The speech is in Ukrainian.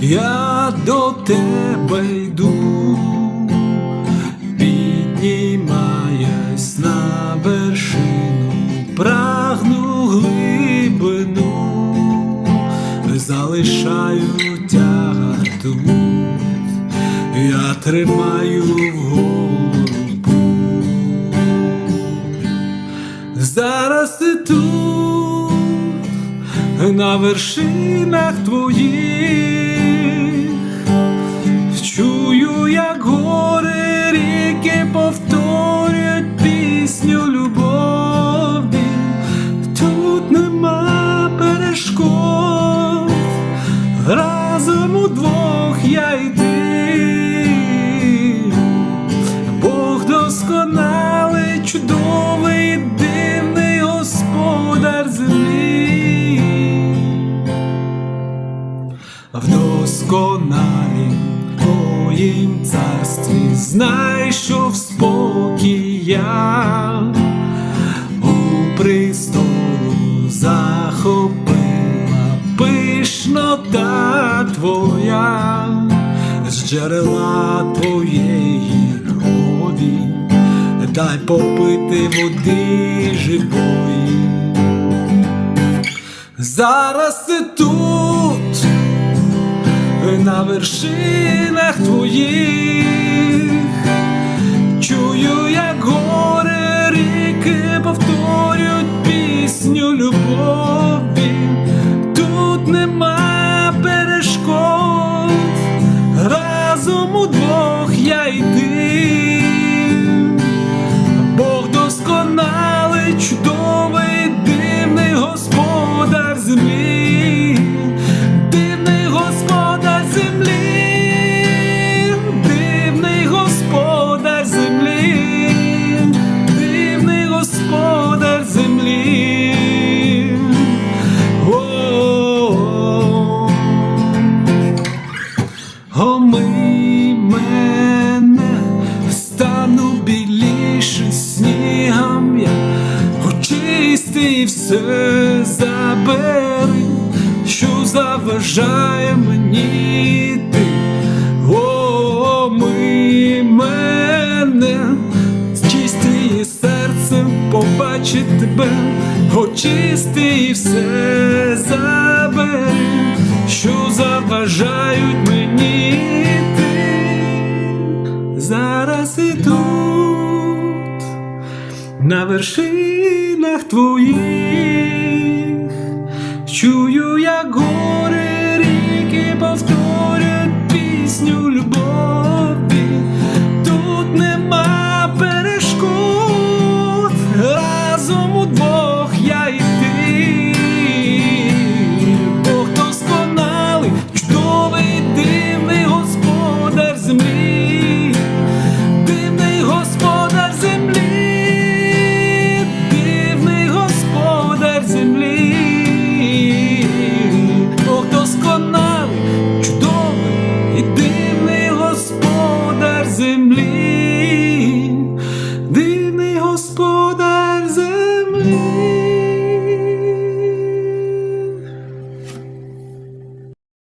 я до тебе йду, піднімаюсь на вершину, прагну глибину, залишаю тягар я тримаю вгору. Зараз ти тут, на вершинах твоїх, разом удвох я й ти. Бог досконалий, чудовий, дивний господар землі. В досконалім твоїм царстві знай, що в спокій я у престолу захопила пишнота твоя з джерела твоєї крові, дай попити води живої. Зараз ти тут, на вершинах твоїх, все забери, що заважає мені ти. Омий мене, чисти серцем побачить тебе, очисти все забери, що заважають мені ти. Зараз і тут, на вершинах твоїх чую, я як.